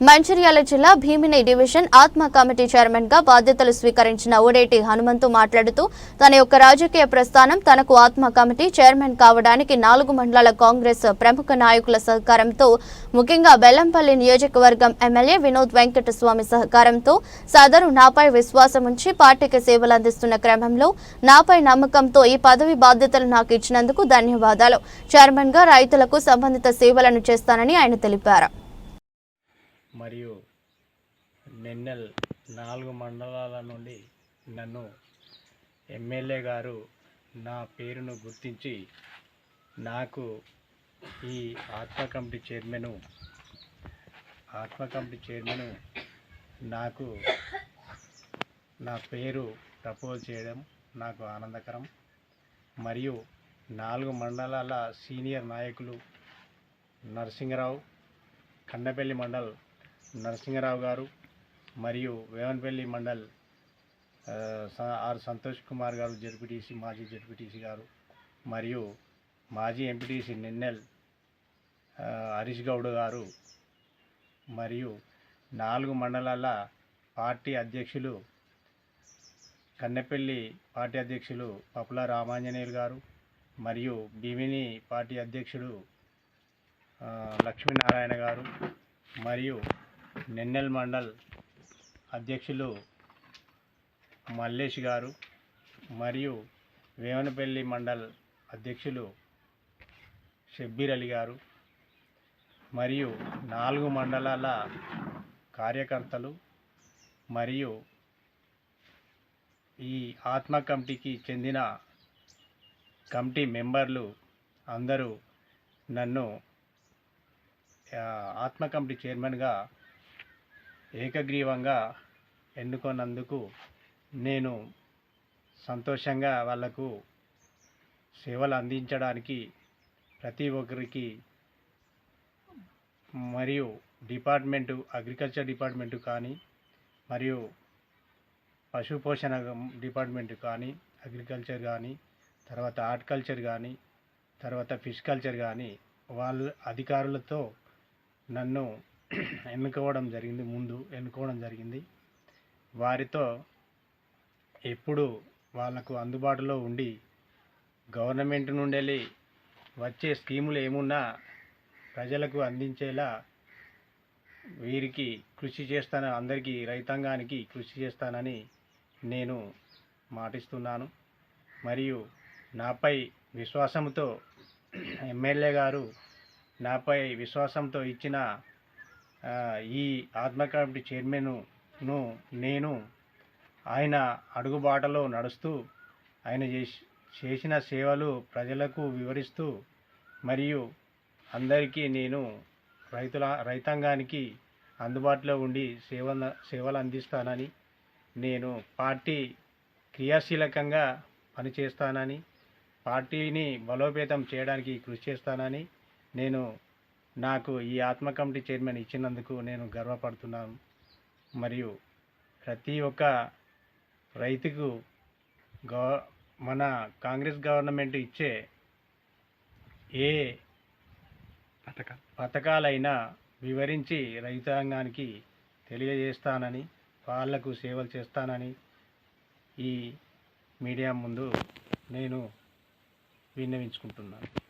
మంచిర్యాల జిల్లా భీమిని డివిజన్ ఆత్మ కమిటీ చైర్మన్గా బాధ్యతలు స్వీకరించిన ఓడేటి హనుమంతు మాట్లాడుతూ తన యొక్క రాజకీయ ప్రస్థానం తనకు ఆత్మ కమిటీ చైర్మన్ కావడానికి నాలుగు మండలాల కాంగ్రెస్ ప్రముఖ నాయకుల సహకారంతో ముఖ్యంగా బెల్లంపల్లి నియోజకవర్గం ఎమ్మెల్యే వినోద్ వెంకటస్వామి సహకారంతో సదరు నాపై విశ్వాసం ఉంచి పార్టీకి సేవలు అందిస్తున్న క్రమంలో నాపై నమ్మకంతో ఈ పదవి బాధ్యతలు నాకు ఇచ్చినందుకు ధన్యవాదాలు. చైర్మన్గా రైతులకు సంబంధిత సేవలను చేస్తానని ఆయన తెలిపారు. మరియు నెన్నెల్ నాలుగు మండలాల నుండి నన్ను ఎమ్మెల్యే గారు నా పేరును గుర్తించి నాకు ఈ ATMA committee chairman ATMA committee chairman నాకు నా పేరు ప్రపోజ్ చేయడం నాకు ఆనందకరం. మరియు నాలుగు మండలాల సీనియర్ నాయకులు నరసింహరావు కన్నపల్లి మండల్ నరసింహరావు గారు మరియు వేవన్పల్లి మండల్ స- ఆర్ సంతోష్ కుమార్ గారు జడ్పీటీసీ మాజీ జడ్పీటీసీ గారు మరియు మాజీ ఎంపీటీసీ నిన్నెల్ హరీష్ గౌడ్ గారు మరియు నాలుగు మండలాల పార్టీ అధ్యక్షులు కన్నెపల్లి పార్టీ అధ్యక్షులు పప్పుల రామాంజనేయులు గారు మరియు భీమిని పార్టీ అధ్యక్షుడు లక్ష్మీనారాయణ గారు మరియు నిన్నెల్ మండల్ అధ్యక్షులు మల్లేష్ గారు మరియు వేవనపల్లి మండల్ అధ్యక్షులు షబ్బీర్ అలీ గారు మరియు నాలుగు మండలాల కార్యకర్తలు మరియు ఈ ఆత్మ కమిటీకి చెందిన కమిటీ మెంబర్లు అందరూ నన్ను ఆత్మ కమిటీ చైర్మన్గా ఏకగ్రీవంగా ఎన్నుకున్నందుకు నేను సంతోషంగా వాళ్ళకు సేవలు అందించడానికి ప్రతి ఒక్కరికి మరియు డిపార్ట్మెంటు అగ్రికల్చర్ డిపార్ట్మెంటు కానీ మరియు పశుపోషణ డిపార్ట్మెంటు డిపార్ట్మెంట్ కానీ అగ్రికల్చర్ కానీ తర్వాత హార్టికల్చర్ కానీ తర్వాత ఫిష్ కల్చర్ కానీ వాళ్ళ అధికారులతో నన్ను ఎన్నుకోవడం జరిగింది ముందు ఎన్నుకోవడం జరిగింది. వారితో ఎప్పుడు వాళ్ళకు అందుబాటులో ఉండి గవర్నమెంట్ నుండి వచ్చే స్కీములు ఏమున్నా ప్రజలకు అందించేలా వీరికి కృషి చేస్తాను అందరికీ రైతాంగానికి కృషి చేస్తానని నేను మాటిస్తున్నాను. మరియు నాపై విశ్వాసంతో ఎమ్మెల్యే గారు నాపై విశ్వాసంతో ఇచ్చిన ఈ ఆత్మ కమిటీ చైర్మన్ను నేను ఆయన అడుగుబాటలో నడుస్తూ ఆయన చేసి చేసిన సేవలు ప్రజలకు వివరిస్తూ మరియు అందరికీ నేను రైతుల రైతాంగానికి అందుబాటులో ఉండి సేవ సేవలు అందిస్తానని నేను పార్టీ క్రియాశీలకంగా పనిచేస్తానని పార్టీని బలోపేతం చేయడానికి కృషి చేస్తానని నేను నాకు ఈ ఆత్మ కమిటీ చైర్మన్ ఇచ్చినందుకు నేను గర్వపడుతున్నాను. మరియు ప్రతి ఒక్క రైతుకు గవ మన కాంగ్రెస్ గవర్నమెంట్ ఇచ్చే ఏ పథకాలైనా వివరించి రైతాంగానికి తెలియజేస్తానని వాళ్ళకు సేవలు చేస్తానని ఈ మీడియా ముందు నేను విన్నవించుకుంటున్నాను.